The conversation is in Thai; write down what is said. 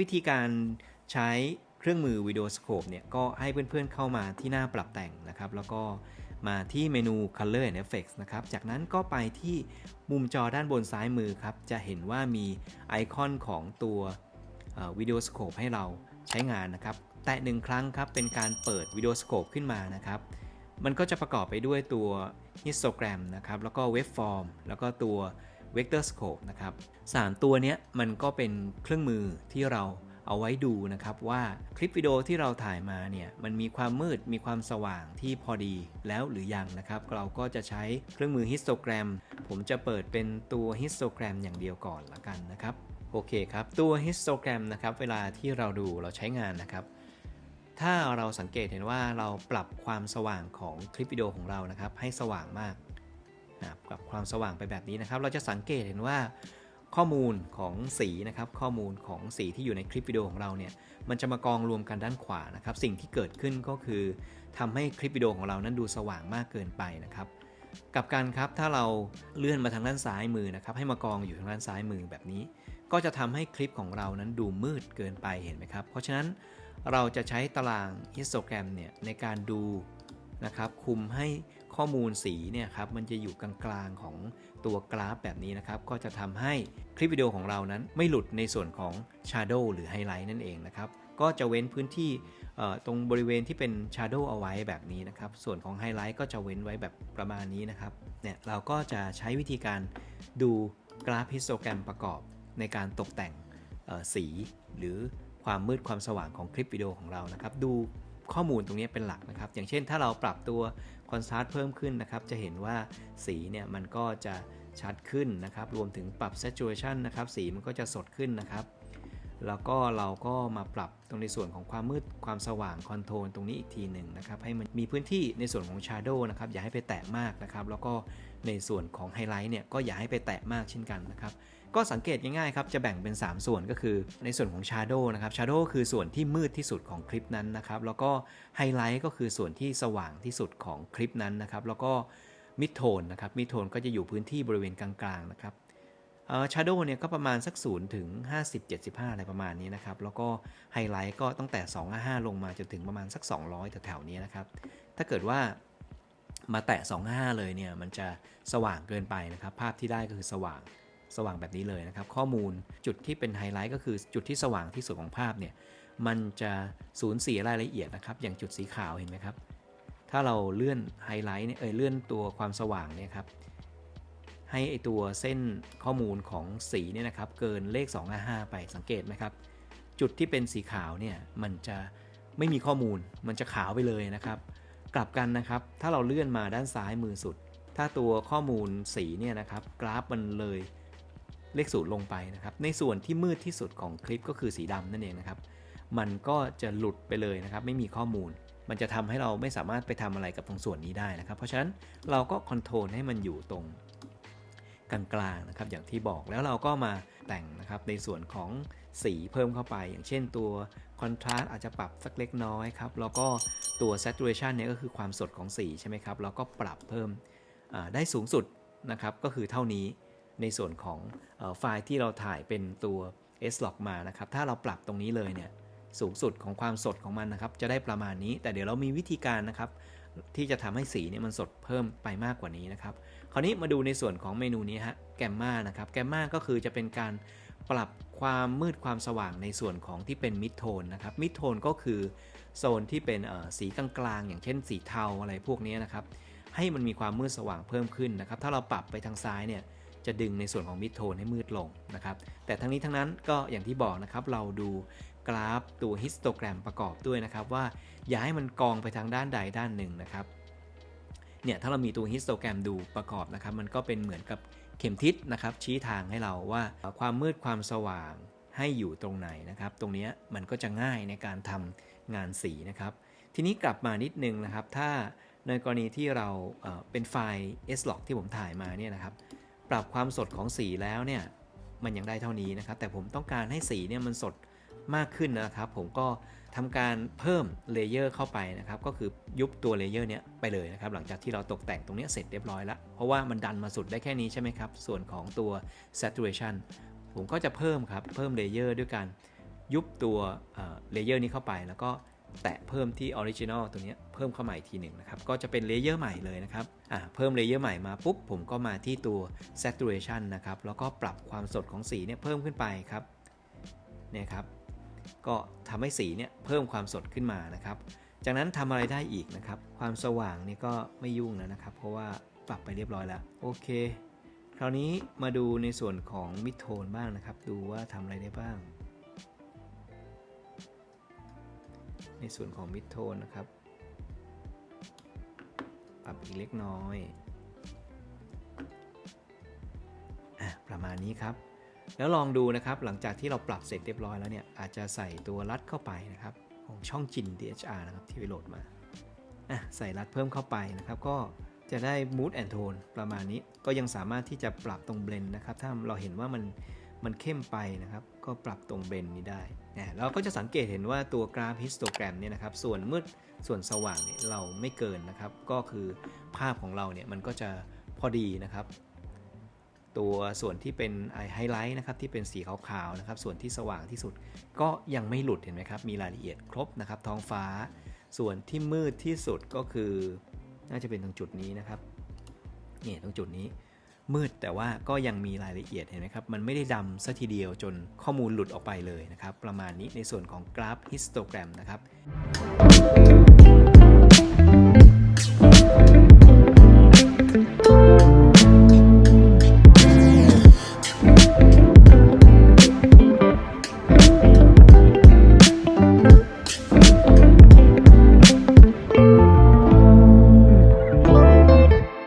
วิธีการใช้เครื่องมือวิดีโอสโคปเนี่ยก็ให้เพื่อนๆเข้ามาที่หน้าปรับแต่งนะครับ แล้วก็มาที่เมนู Color and Effects นะครับ จากนั้นก็ไปที่มุมจอด้านบนซ้ายมือครับ จะเห็นว่ามีไอคอนของตัววิดีโอสโคปให้เราใช้งานนะครับ แตะหนึ่งครั้งครับ เป็นการเปิดวิดีโอสโคปขึ้นมานะครับ มันก็จะประกอบไปด้วยตัว histogram นะครับ แล้วก็ waveform แล้วก็ตัว vector scope นะครับสามตัวเนี้ยมันก็เป็นเครื่องมือที่เราเอาไว้ดูนะครับว่าคลิปวิดีโอที่เราถ่ายมาเนี่ยมันมีความมืดมีความสว่างที่พอดีแล้วหรือยังนะครับ เราก็จะใช้เครื่องมือ histogram ผมจะเปิดเป็นตัว histogram อย่างเดียวก่อนละกันนะครับโอเคครับตัว histogram นะครับเวลาที่เราดูเราใช้งานนะครับ ถ้าเราสังเกตเห็นว่าเราปรับความสว่างของคลิปวิดีโอของเรานะครับให้สว่างมาก นะปรับความสว่างไปแบบนี้นะครับ เราจะสังเกตเห็นว่าข้อมูลของสีนะครับข้อมูลของสีที่อยู่ในคลิปวิดีโอของเราเนี่ยมันจะมากองรวมกันด้านขวานะครับ สิ่งที่เกิดขึ้นก็คือทำให้คลิปวิดีโอของเรานั้นดูสว่างมากเกินไปนะครับกับกันครับถ้าเราเลื่อนมาทางด้านซ้ายมือนะครับ ให้มากองอยู่ทางด้านซ้ายมือแบบนี้ ก็จะทำให้คลิปของเรานั้นดูมืดเกินไปเห็นไหมครับ เพราะฉะนั้นเราจะใช้ตารางฮิสโตแกรมเนี่ยในการดูนะครับคุมให้ ข้อมูลสีเนี่ยครับมันจะอยู่กลางๆของตัวกราฟแบบนี้นะครับ ก็จะทำให้คลิปวิดีโอของเรานั้นไม่หลุดในส่วนของ Shadow หรือไฮไลท์นั่นเองนะครับ ก็จะเว้นพื้นที่ตรงบริเวณที่เป็น Shadow เอาไว้แบบนี้นะครับ ส่วนของไฮไลท์ก็จะเว้นไว้แบบประมาณนี้นะครับเนี่ยเราก็จะใช้วิธีการดูกราฟฮิสโตแกรมประกอบในการตกแต่งสีหรือความมืดความสว่างของคลิปวิดีโอของเรานะครับ ดู ข้อมูลตรงนี้เป็นหลักนะครับ อย่างเช่นถ้าเราปรับตัวคอนทราสต์เพิ่มขึ้นนะครับ จะเห็นว่าสีเนี่ยมันก็จะชัดขึ้นนะครับ รวมถึงปรับ saturation นะครับ สีมันก็จะสดขึ้นนะครับ แล้วก็เราก็มาปรับตรงในส่วนของความมืดความสว่างคอนโทรลตรงนี้อีกทีหนึ่งนะครับให้มันมีพื้นที่ในส่วนของ Shadow นะครับอย่าให้ไปแตะมากนะครับแล้วก็ในส่วนของไฮไลท์เนี่ยก็อย่าให้ไปแตะมากเช่นกันนะครับก็สังเกตง่ายๆครับจะแบ่งเป็น 3 ส่วนก็คือในส่วนของ Shadow นะครับ Shadow คือส่วนที่มืดที่สุดของคลิปนั้นนะครับแล้วก็ไฮไลท์ก็คือส่วนที่สว่างที่สุดของคลิปนั้นนะครับแล้วก็มิดโทนนะครับมิดโทนก็จะอยู่พื้นที่บริเวณกลางๆนะครับ เอ่อ Shadow เนี่ยก็ประมาณสัก0ถึง50 75 อะไรประมาณนี้นะครับ แล้วก็ไฮไลท์ก็ตั้งแต่ 2 5 ลงมาจนถึงประมาณสัก 200แถวๆนี้นะครับ ถ้าเกิดว่ามาแตะ255เลยเนี่ย มันจะสว่างเกินไปนะครับ ภาพที่ได้ก็คือสว่างสว่างแบบนี้เลยนะครับ ข้อมูลจุดที่เป็นไฮไลท์ก็คือจุดที่สว่างที่สุดของภาพเนี่ย มันจะสูญเสียรายละเอียดนะครับ อย่างจุดสีขาวเห็นไหมครับ ถ้าเราเลื่อนไฮไลท์เนี่ยเออเลื่อนตัวความสว่างเนี่ยครับ ให้ไอตัวเส้นข้อมูลของสีเนี่ยนะครับเกินเลข255ไปสังเกตไหมครับ จุดที่เป็นสีขาวเนี่ยมันจะไม่มีข้อมูลมันจะขาวไปเลยนะครับ กลับกันนะครับ ถ้าเราเลื่อนมาด้านซ้ายมือสุด ถ้าตัวข้อมูลสีเนี่ยนะครับ กราฟมันเลยเลขศูนย์ลงไปนะครับ ในส่วนที่มืดที่สุดของคลิปก็คือสีดำนั่นเองนะครับ มันก็จะหลุดไปเลยนะครับ ไม่มีข้อมูล มันจะทำให้เราไม่สามารถไปทำอะไรกับตรงส่วนนี้ได้นะครับ เพราะฉะนั้นเราก็คอนโทรลให้มันอยู่ตรง กลางๆนะครับอย่างที่บอกแล้วเราก็มาแต่งนะครับในส่วนของสีเพิ่มเข้าไป อย่างเช่นตัว contrast อาจจะปรับสักเล็กน้อยครับแล้วก็ตัว saturation เนี่ยก็คือความสดของสีใช่ไหมครับเราก็ปรับเพิ่มได้สูงสุดนะครับก็คือเท่านี้ในส่วนของไฟล์ที่เราถ่ายเป็นตัว slog มานะครับถ้าเราปรับตรงนี้เลยเนี่ยสูงสุดของความสดของมันนะครับจะได้ประมาณนี้ แต่เดี๋ยวเรามีวิธีการนะครับ ที่จะทำให้สีเนี่ยมันสดเพิ่มไปมากกว่านี้นะครับ คราวนี้มาดูในส่วนของเมนูนี้ฮะแกมมานะครับแกมมาก็คือจะเป็นการปรับความมืดความสว่างในส่วนของที่เป็นมิดโทนนะครับมิดโทนก็คือโซนที่เป็นสีกลางๆอย่างเช่น สีเทาอะไรพวกนี้นะครับให้มันมีความมืดสว่างเพิ่มขึ้นนะครับ ถ้าเราปรับไปทางซ้ายเนี่ยจะดึงในส่วนของมิดโทนให้มืดลงนะครับ แต่ทั้งนี้ทั้งนั้นก็อย่างที่บอกนะครับ เราดู กราฟตัวฮิสโตแกรมประกอบด้วยนะครับว่าอย่าให้มันกองไปทางด้านใดด้านหนึ่งนะครับเนี่ยถ้าเรามีตัวฮิสโตแกรมดูประกอบนะครับมันก็เป็นเหมือนกับเข็มทิศนะครับชี้ทางให้เราว่าความมืดความสว่างให้อยู่ตรงไหนนะครับ ตรงนี้มันก็จะง่ายในการทำงานสีนะครับ ทีนี้กลับมานิดนึงนะครับ ถ้าในกรณีที่เราเเป็นไฟล์ slog ที่ผมถ่ายมาเนี่ยนะครับ ปรับความสดของสีแล้วเนี่ยมันยังได้เท่านี้นะครับ แต่ผมต้องการให้สีเนี่ยมันสด มากขึ้นนะครับผมก็ทำการเพิ่มเลเยอร์เข้าไปนะครับก็คือยุบตัวเลเยอร์เนี้ยไปเลยนะครับหลังจากที่เราตกแต่งตรงนี้เสร็จเรียบร้อยแล้วเพราะว่ามันดันมาสุดได้แค่นี้ใช่ไหมครับ ส่วนของตัว saturation ผมก็จะเพิ่มครับเพิ่มเลเยอร์ด้วยการยุบตัวเลเยอร์นี้เข้าไป แล้วก็แตะเพิ่มที่ออริจินอลตัวเนี้ยเพิ่มเข้ามาอีกทีหนึ่งนะครับ ก็จะเป็นเลเยอร์ใหม่เลยนะครับเพิ่มเลเยอร์ใหม่มาปุ๊บ ผมก็มาที่ตัว saturation นะครับ แล้วก็ปรับความสดของสีเนี่ยเพิ่มขึ้นไปครับเนี่ยครับ ก็ทำให้สีเนี่ยเพิ่มความสดขึ้นมานะครับ จากนั้นทำอะไรได้อีกนะครับ ความสว่างนี่ก็ไม่ยุ่งแล้วนะครับ เพราะว่าปรับไปเรียบร้อยแล้ว โอเค คราวนี้มาดูในส่วนของมิดโทนบ้างนะครับ ดูว่าทำอะไรได้บ้าง ในส่วนของมิดโทนนะครับ ปรับอีกเล็กน้อยอประมาณนี้ครับ แล้วลองดูนะครับหลังจากที่เราปรับเสร็จเรียบร้อยแล้วเนี่ยอาจจะใส่ตัวรัดเข้าไปนะครับของช่องจิน DHR นะครับที่ไปโหลดมาใส่รัดเพิ่มเข้าไปนะครับก็จะได้ mood and tone ประมาณนี้ก็ยังสามารถที่จะปรับตรง blend นะครับถ้าเราเห็นว่ามันมันเข้มไปนะครับ ก็ปรับตรง blend นี้ได้นะเราก็จะสังเกตเห็นว่าตัวกราฟ histogram เนี่ยนะครับ ส่วนมืดส่วนสว่างเนี่ยเราไม่เกินนะครับ ก็คือภาพของเราเนี่ยมันก็จะพอดีนะครับ ตัวส่วนที่เป็นไฮไลท์นะครับที่เป็นสีขาวๆนะครับส่วนที่สว่างที่สุดก็ยังไม่หลุดเห็นไหมครับมีรายละเอียดครบนะครับท้องฟ้า ส่วนที่มืดที่สุดก็คือน่าจะเป็นตรงจุดนี้นะครับนี่ตรงจุดนี้มืดแต่ว่าก็ยังมีรายละเอียดเห็นไหมครับ มันไม่ได้ดำซะทีเดียวจนข้อมูลหลุดออกไปเลยนะครับ ประมาณนี้ในส่วนของกราฟฮิสโตแกรมนะครับ